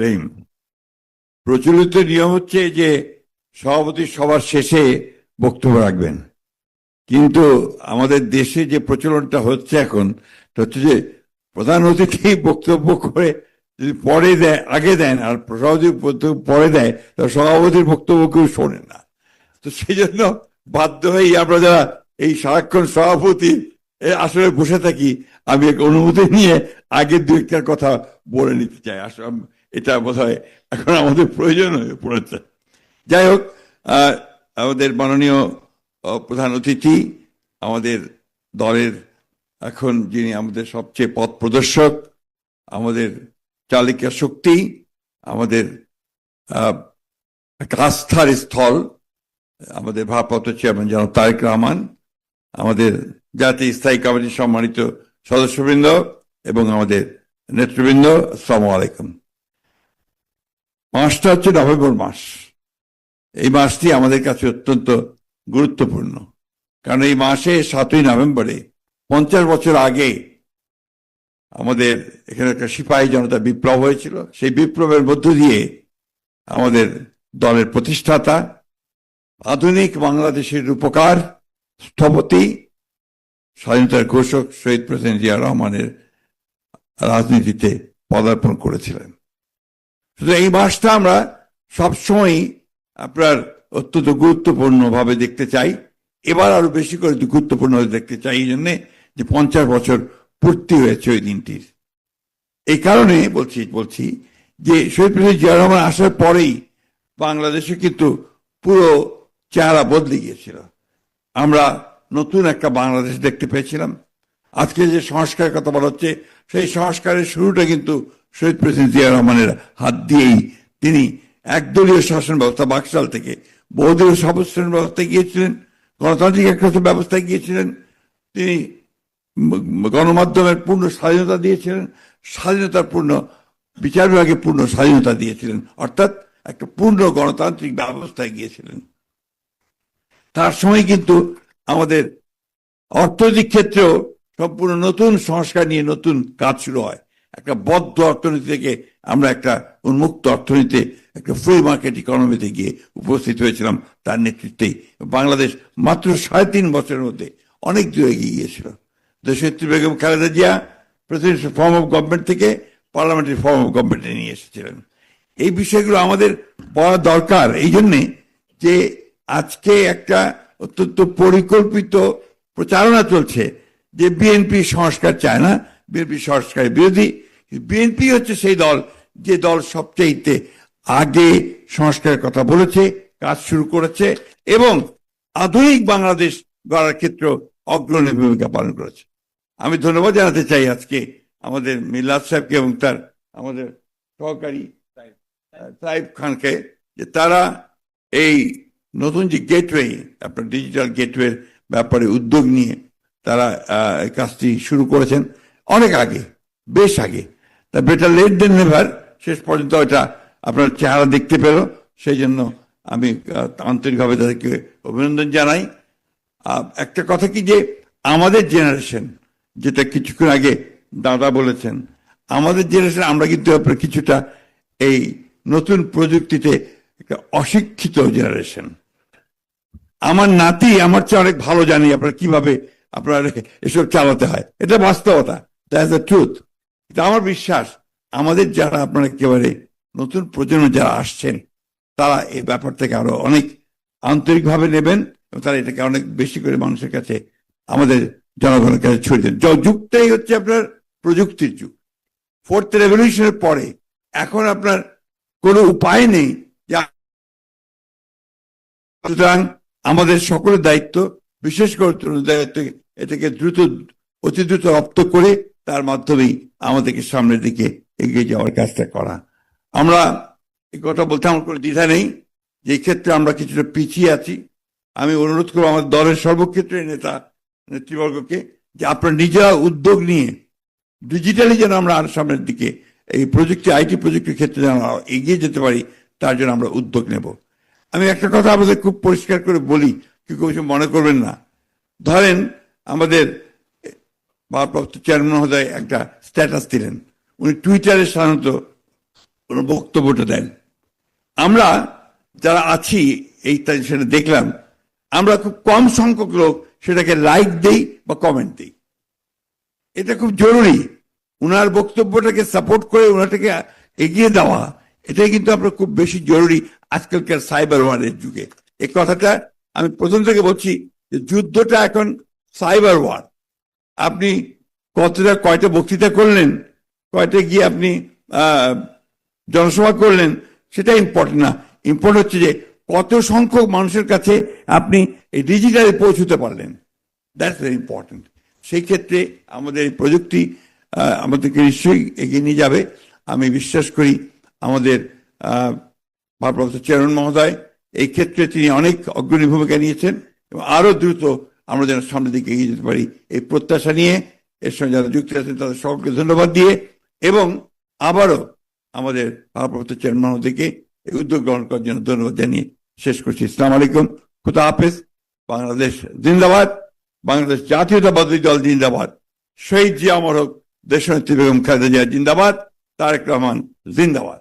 রহিম প্রচলিত নিয়ম হচ্ছে যে সভাপতি সবার শেষে বক্তব্য রাখবেন। কিন্তু আমাদের দেশে যে প্রচলনটা হচ্ছে এখন হচ্ছে যে প্রধান অতিথি বক্তব্য করে যদি পরে দেয়, আগে দেন, আর সভাপতি বক্তব্য পরে দেয়, তা সভাপতির বক্তব্য কেউ শোনে না। তো সেই জন্য বাধ্য হয়েই আমরা যারা এই সারাক্ষণ সভাপতি আসলে বসে থাকি, আমি এক অনুমতি নিয়ে আগের দু একটার কথা বলে নিতে চাই। আসলে এটা বোধ হয় এখন আমাদের প্রয়োজন হয়ে পড়েছে। যাই হোক আমাদের মাননীয় প্রধান অতিথি, আমাদের দলের এখন যিনি আমাদের সবচেয়ে পথ প্রদর্শক, আমাদের চালিকা শক্তি, আমাদের আস্থার স্থল, আমাদের ভারপ্রাপ্ত চেয়ারম্যান জনাব তারেক রহমান আমাদের জাতীয় স্থায়ী কমিটির সম্মানিত সদস্যবৃন্দ এবং আমাদের নেতৃবৃন্দ, আসসালামু আলাইকুম। মাসটা হচ্ছে নভেম্বর মাস। এই মাসটি আমাদের কাছে অত্যন্ত গুরুত্বপূর্ণ। কারণ এই মাসে সাতই নভেম্বরে, পঞ্চাশ বছর আগে আমাদের এখানে একটা সিপাহী জনতা বিপ্লব হয়েছিল। সেই বিপ্লবের মধ্য দিয়ে আমাদের দলের প্রতিষ্ঠাতা আধুনিক বাংলাদেশের রূপকার স্থপতি স্বাধীনতার ঘোষক শহীদ প্রেসিডেন্ট জিয়া রহমানের রাজনীতিতে পদার্পণ করেছিলেন। শুধু এই মাসটা আমরা সবসময় আপনার অত্যন্ত গুরুত্বপূর্ণভাবে দেখতে চাই। এবার আরও বেশি করে গুরুত্বপূর্ণ দেখতে চাই এই জন্যে যে পঞ্চাশ বছর পূর্তি হয়েছে ওই দিনটির। এই কারণে বলছি বলছি যে শহীদ প্রেসিডেন্ট জিয়া রহমান আসার পরেই বাংলাদেশে কিন্তু পুরো চেহারা বদলে গিয়েছিল। আমরা নতুন একটা বাংলাদেশ দেখতে পেয়েছিলাম। আজকে যে সংস্কারের কথা বলা হচ্ছে, সেই সংস্কারের শুরুটা কিন্তু শহীদ প্রেসিডেন্ট জিয়া রহমানের হাত দিয়েই তিনি একদলীয় শাসন ব্যবস্থা বাকশাল থেকে, বহুদলীয় সবস্থান ব্যবস্থায় গিয়েছিলেন, গণতান্ত্রিক একটা ব্যবস্থায় গিয়েছিলেন, তিনি গণমাধ্যমের পূর্ণ স্বাধীনতা দিয়েছিলেন, স্বাধীনতার পূর্ণ, বিচার বিভাগে পূর্ণ স্বাধীনতা দিয়েছিলেন, অর্থাৎ একটা পূর্ণ গণতান্ত্রিক ব্যবস্থায় গিয়েছিলেন। তার সময় কিন্তু আমাদের অর্থনৈতিক ক্ষেত্রেও সম্পূর্ণ নতুন সংস্কার নিয়ে নতুন কাজ শুরু হয়। একটা বদ্ধ অর্থনীতি থেকে আমরা একটা উন্মুক্ত অর্থনীতিতে, একটা ফ্রি মার্কেট ইকোনমিতে গিয়ে উপস্থিত হয়েছিলাম। তার নেতৃত্বেই বাংলাদেশ মাত্র সাড়ে তিন বছরের মধ্যে অনেক দূর এগিয়ে গিয়েছিল। দেশনেত্রী Begum Khaleda Zia presidential form of government থেকে পার্লামেন্টারি ফর্ম অফ গভর্নমেন্টে নিয়ে এসেছিলেন। এই বিষয়গুলো আমাদের পড়া দরকার। এই জন্যে যে আজকে একটা অত্যন্ত পরিকল্পিত প্রচারণা চলছে যে বিএনপি সংস্কার চায় না বিএনপি সংস্কারের বিরোধী। বিএনপি হচ্ছে সেই দল, যে দল সবচেয়ে আগে সংস্কারের কথা বলেছে, কাজ শুরু করেছে এবং আধুনিক বাংলাদেশ গড়ার ক্ষেত্রে অগ্রণী ভূমিকা পালন করেছে। আমি ধন্যবাদ জানাতে চাই আজকে আমাদের মিল্লাত সাহেবকে এবং তার আমাদের সহকারী সাহেব খানকে যে তারা এই নতুন যে গেটওয়ে আপনার ডিজিটাল গেটওয়ের ব্যাপারে উদ্যোগ নিয়ে তারা কাজটি শুরু করেছেন অনেক আগে, বেশ আগে। তা বেটার লেট দেন নেভার শেষ পর্যন্ত এটা আপনার চেহারা দেখতে পেল। সেই জন্য আমি আন্তরিকভাবে তাদেরকে অভিনন্দন জানাই। একটা কথা কি যে, আমাদের জেনারেশন যেটা কিছুক্ষণ আগে দাদা বলেছেন, আমাদের জেনারেশন আমরা কিন্তু কিছুটা এই নতুন প্রযুক্তিতে একটা অশিক্ষিত জেনারেশন আমার নাতি আমার চেয়ে অনেক ভালো জানি আপনার কীভাবে আপনার এসব চালাতে হয়। এটা বাস্তবতা দ্যাটস দ্য ট্রুথ এটা আমার বিশ্বাস। আমাদের যারা আপনার একেবারে নতুন প্রজন্ম যারা আসছেন, তারা এই ব্যাপার থেকে আরও অনেক আন্তরিকভাবে নেবেন এবং তারা এটাকে অনেক বেশি করে মানুষের কাছে, আমাদের জনগণের কাছে ছড়িয়ে দেন। যুগটাই হচ্ছে আপনার প্রযুক্তির যুগ। ফোর্থ রেভলিউশনের পরে, এখন আপনার কোনো উপায় নেই সুতরাং আমাদের সকলের দায়িত্ব, বিশেষ করে তরুণ দায়িত্ব, এটাকে দ্রুত, অতি দ্রুত রপ্ত করে তার মাধ্যমেই আমাদেরকে সামনের দিকে এগিয়ে যাওয়ার কাজটা করা। আমরা এই কথা বলতে আমার কোনো দ্বিধা নেই যে ক্ষেত্রে আমরা কিছুটা পিছিয়ে আছি। আমি অনুরোধ করব আমাদের দলের সর্বক্ষেত্রে নেতা, নেতৃবর্গকে যে আপনারা নিজেরা উদ্যোগ নিয়ে ডিজিটালি যেন আমরা আর সামনের দিকে এই প্রযুক্তি, আইটি প্রযুক্তির ক্ষেত্রে যেন আমরা এগিয়ে যেতে পারি, তার জন্য আমরা উদ্যোগ নেব। আমি একটা কথা আমাদের খুব পরিষ্কার করে বলি, কেউ কিছু মনে করবেন না। ধরেন, আমাদের ভারপ্রাপ্ত চেয়ারম্যান মহোদয় একটা স্ট্যাটাস দিলেন। উনি টুইটারে সাধারণত ওনার বক্তব্যটা দেন। আমরা যারা আছি, এই তা- সেটা দেখলাম, আমরা খুব কম সংখ্যক লোক সেটাকে লাইক দেই বা কমেন্ট দিই। এটা খুব জরুরি। উনার বক্তব্যটাকে সাপোর্ট করে ওনাটাকে এগিয়ে দেওয়া, এটাই কিন্তু আপনার খুব বেশি জরুরি। আজকালকার সাইবার ওয়ারের যুগে। এই কথাটা আমি প্রথম থেকে বলছি যে যুদ্ধটা এখন সাইবার ওয়ার। আপনি কতটা, কয়টা বক্তৃতা করলেন, কয়টা গিয়ে আপনি জনসভা করলেন, সেটা ইম্পর্টেন্ট না। ইম্পর্টেন্ট হচ্ছে যে কত সংখ্যক মানুষের কাছে আপনি এই ডিজিটালে পৌঁছতে পারলেন। দ্যাটস ভেরি ইম্পর্টেন্ট সেই ক্ষেত্রে আমাদের এই প্রযুক্তি আমাদেরকে নিশ্চয়ই এগিয়ে নিয়ে যাবে। আমি বিশ্বাস করি আমাদের ভারপ্রাপ্ত চেয়ারম্যান মহোদয়, এই ক্ষেত্রে তিনি অনেক অগ্রণী ভূমিকা নিয়েছেন এবং আরও দ্রুত আমরা যেন সামনের দিকে এগিয়ে যেতে পারি। এই প্রত্যাশা নিয়ে এর সঙ্গে যারা যুক্ত আছেন, তাদের সকলকে ধন্যবাদ দিয়ে এবং আবারও আমাদের ভারপ্রাপ্ত চেয়ারম্যান মহোদয়কে এই উদ্যোগ গ্রহণ করার জন্য ধন্যবাদ জানিয়ে শেষ করছি। ইসলাম আলাইকুম। খুদা হাফেজ। বাংলাদেশ জিন্দাবাদ। বাংলাদেশ জাতীয়তাবাদী দল জিন্দাবাদ। শহীদ জিয়া অমর হোক দেশনেত্রী বেগম খালেদা জিয়া জিন্দাবাদ। তারেক রহমান জিন্দাবাদ।